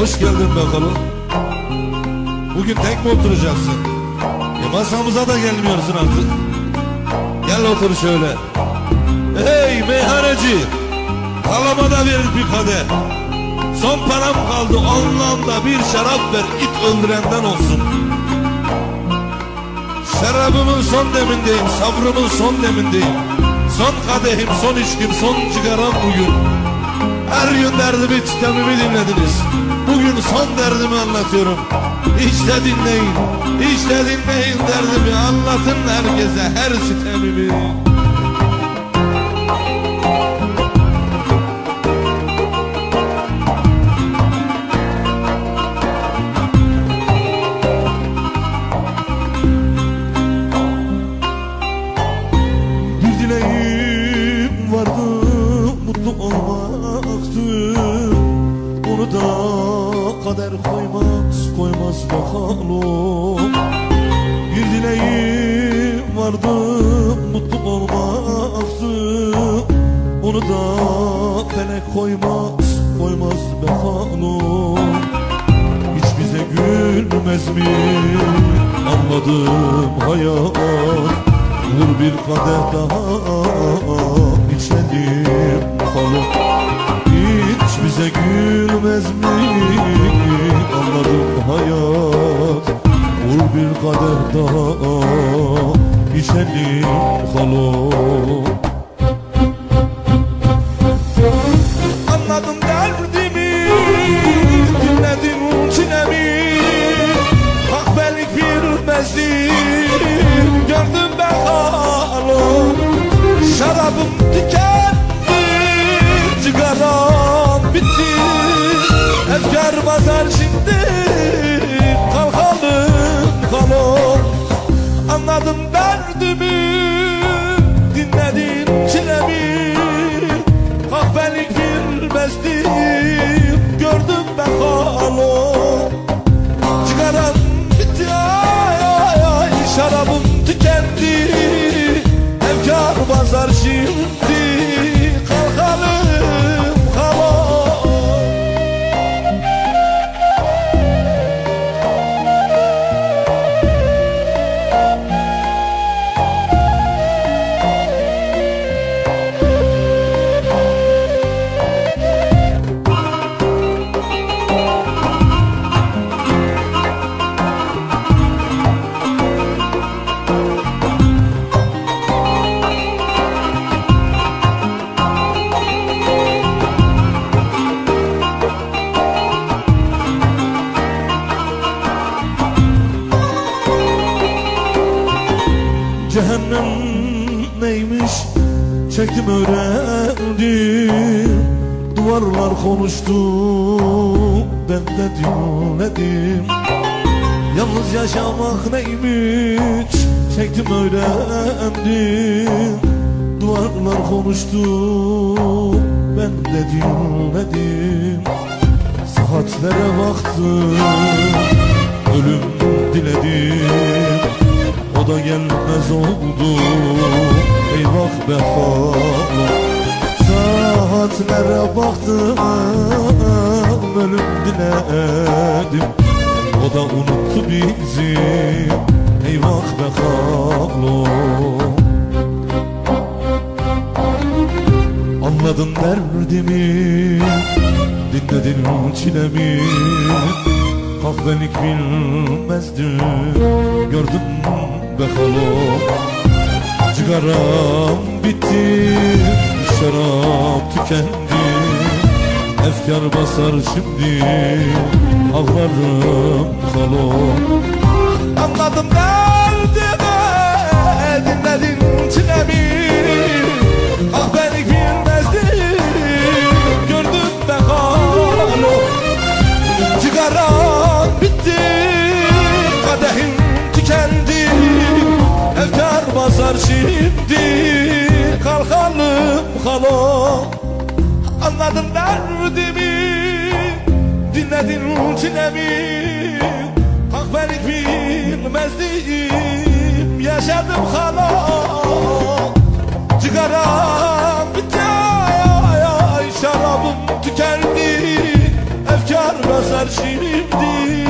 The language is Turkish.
Hoş geldin bakalım. Bugün tek mi oturacaksın? E masamıza da gelmiyorsun artık. Gel otur şöyle. Hey meyhaneci. Halama da ver bir kadeh. Son param kaldı ondan da bir şarap ver it öldürenden olsun. Şarabımın son demindeyim, sabrımın son demindeyim. Son kadehim, son içkim, son cigaram bugün. Her gün derdimi, çitemimi dinlediniz. Bugün son derdimi anlatıyorum. İşte dinleyin, işte dinleyin derdimi. Anlatın herkese her sitemimi. Vardı mutlu olmaktı Onu da kader koymaz koymaz bakalım. Bir dileğim vardı mutlu olmaktı Onu da felek koymaz koymaz bakalım. Hiç bize gülmez mi? Anladım hayat Vur bir kadeh daha içelim bakalım. Hiç bize gülmez Bir kadeh daha içelim bakalım Anladım derdimi Dinledim çilemi. Hak belik bilmezdim Gördüm ben halım Şarabım tükendi Cigaram bitti. Efkar basar şimdi Cehennem neymiş? Çektim öğrendim Duvarlar konuştu. Ben de dinledim. Yalnız yaşamak neymiş? Çektim öğrendim Duvarlar konuştu. Ben de dinledim. Saatlere baktım. Ölüm diledim da gelmez oldu. Eyvah be halam Saatlere baktım Ölüm diledim. O da unuttu bizi. Eyvah be halam Anladın derdimi Dinledin çilemi. Kahvelik bilmezdim. Gördüm halam Cigaram bitti Şarap tükendi. Efkar basar şimdi Ağlarım halam Anladım derdimi şimdi Kalkalım halam Anladın derdimi Dinledin çilemi. Kahvelik bilmezdim Yaşadım halam Cigaram bitti Şarabım tükendi. Efkar basar şimdi